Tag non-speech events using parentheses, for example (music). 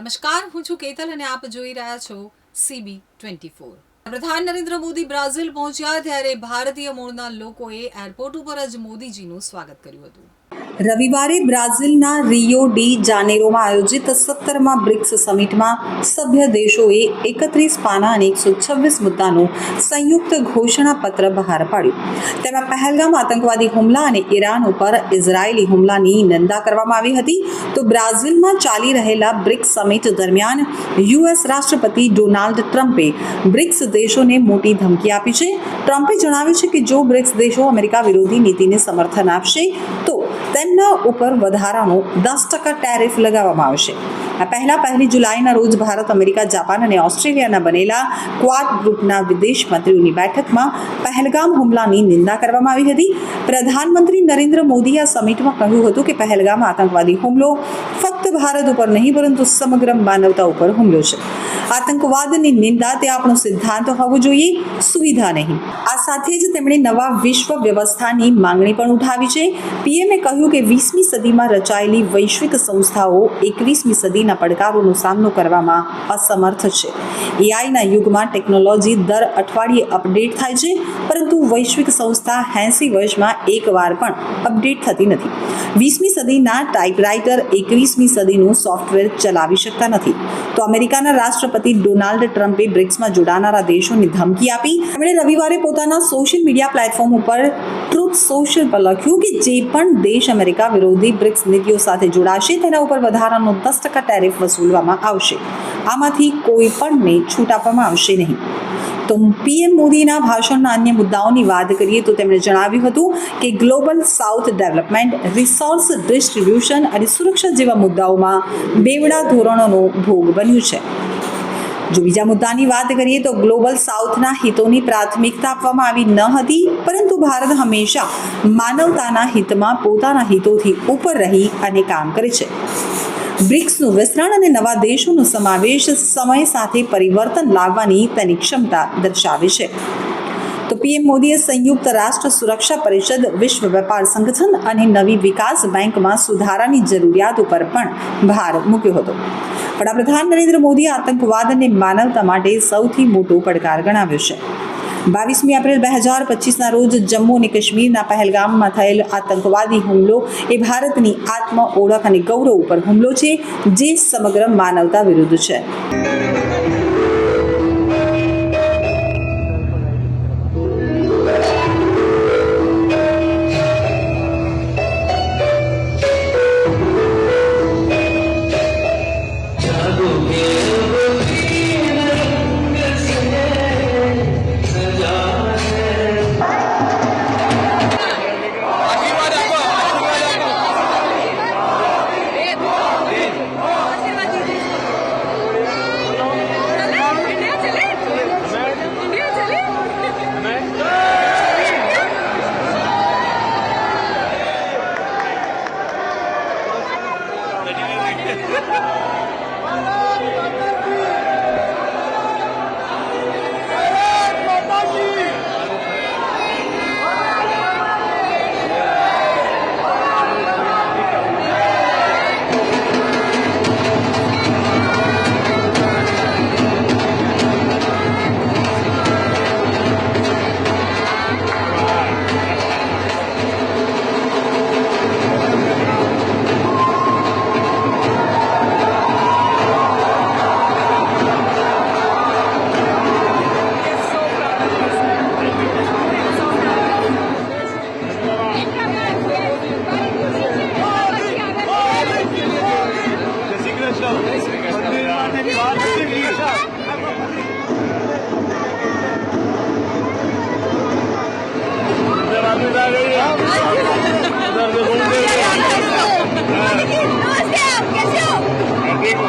નમસ્કાર, હું છું કેતલ અને આપ જોઈ રહ્યા છો સીબી ટ્વેન્ટી ફોર પ્રધાન નરેન્દ્ર મોદી બ્રાઝિલ પહોંચ્યા ત્યારે ભારતીય મૂળના લોકોએ એરપોર્ટ ઉપર જ મોદીજીનું સ્વાગત કર્યું હતું. રવિવારે બ્રાઝિલના રિયો ડી જાનેરોમાં આયોજિત સત્તરમાં બ્રિક્સ સમિટમાં સભ્ય દેશોએ એકત્રીસ પાના અને એકસો છવ્વીસ મુદ્દાનું સંયુક્ત ઘોષણાપત્ર બહાર પાડ્યું. તેમાં પહેલગામ આતંકવાદી હુમલા અને ઈરાન ઉપર ઇઝરાયેલી હુમલાની નિંદા કરવામાં આવી હતી. તો બ્રાઝિલમાં ચાલી રહેલા બ્રિક્સ સમિટ દરમિયાન યુએસ રાષ્ટ્રપતિ ડોનાલ્ડ ટ્રમ્પે બ્રિક્સ દેશોને મોટી ધમકી આપી છે. ટ્રમ્પે જણાવ્યું છે કે જો બ્રિક્સ દેશો અમેરિકા વિરોધી નીતિને સમર્થન આપશે, તો તેમના ઉપર વધારાનો દસ ટકા ટેરિફ લગાવવામાં આવશે. આ પહેલા પહેલી જુલાઈના રોજ ભારત, અમેરિકા, જાપાન અને ઓસ્ટ્રેલિયાના બનેલા ક્વાડ ગ્રુપના વિદેશ મંત્રીઓની બેઠકમાં પહેલગામ હુમલાની નિંદા કરવામાં આવી હતી. પ્રધાનમંત્રી નરેન્દ્ર મોદીએ આ સમિટમાં કહ્યું હતું કે પહેલગામ આતંકવાદી હુમલો ફક્ત ભારત ઉપર નહીં, પરંતુ સમગ્ર માનવતા ઉપર હુમલો છે. આતંકવાદની નિંદા તે આપણો સિદ્ધાંત હોવો જોઈએ, સુવિધા નહીં. આ સાથે જ તેમણે નવા વિશ્વ વ્યવસ્થાની માંગણી પણ ઉઠાવી છે. પીએમએ કહ્યું કે વીસમી સદીમાં રચાયેલી વૈશ્વિક સંસ્થાઓ એકવીસમી સદીના પડકારોનો સામનો કરવામાં અસમર્થ છે. એઆઈના યુગમાં ટેકનોલોજી દર અઠવાડિયે અપડેટ થાય છે, પરંતુ વૈશ્વિક સંસ્થા એંસી વર્ષમાં એકવાર પણ અપડેટ થતી નથી. વીસમી સદીના ટાઈપરાઇટર એકવીસમી સદીનું સોફ્ટવેર ચલાવી શકતા નથી. તો અમેરિકાના રાષ્ટ્રપતિ ડોનાલ્ડ ટ્રમ્પે બ્રિક્સમાં જોડાનારા દેશોને ધમકી આપી. તેમણે રવિવારે પોતાના સોશિયલ મીડિયા પ્લેટફોર્મ ઉપર ટ્રુથ સોશિયલ પર લખ્યું કે જે પણ દેશ અમેરિકા વિરોધી બ્રિક્સ નીતિઓ સાથે જોડાશે તેના ઉપર વધારાનો દસ ટકા ટેરિફ વસૂલવામાં આવશે. આમાંથી કોઈ પણને છૂટ આપવામાં આવશે નહીં. તો પીએમ મોદીના ભાષણના અન્ય મુદ્દાઓની વાત કરીએ તો તેમણે જણાવ્યું હતું કે global south development, resource distribution અને સુરક્ષા જેવા મુદ્દાઓમાં બેવડા ધોરણોનો ભોગ બન્યું છે. જો બીજા મુદ્દાની વાત કરીએ તો ગ્લોબલ સાઉથના હિતોની પ્રાથમિકતા આપવામાં આવી ન હતી, પરંતુ ભારત હંમેશા માનવતાના હિતમાં પોતાના હિતોથી ઉપર રહી અને કામ કરે છે. બ્રિક્સનું વિસ્તરણ અને નવા દેશોનો સમાવેશ સમય સાથે પરિવર્તન લાવવાની તેની ક્ષમતા દર્શાવે છે. તો પીએમ મોદીએ સંયુક્ત રાષ્ટ્ર સુરક્ષા પરિષદ, વિશ્વ વેપાર સંગઠન અને નવી વિકાસ બેંકમાં સુધારાની જરૂરિયાત ઉપર પણ ભાર મૂક્યો હતો. વડાપ્રધાન નરેન્દ્ર મોદીએ આતંકવાદ અને માનવતા માટે સૌથી મોટો પડકાર ગણાવ્યો છે. બાવીસમી એપ્રિલ બે હજાર પચીસના રોજ જમ્મુ અને કાશ્મીરના પહેલગામમાં થયેલ આતંકવાદી હુમલો એ ભારતની આત્મ ઓળખ અને ગૌરવ ઉપર હુમલો છે, જે સમગ્ર માનવતા વિરુદ્ધ છે. Yeah. (laughs) नमस्ते आप कैसे हो देखो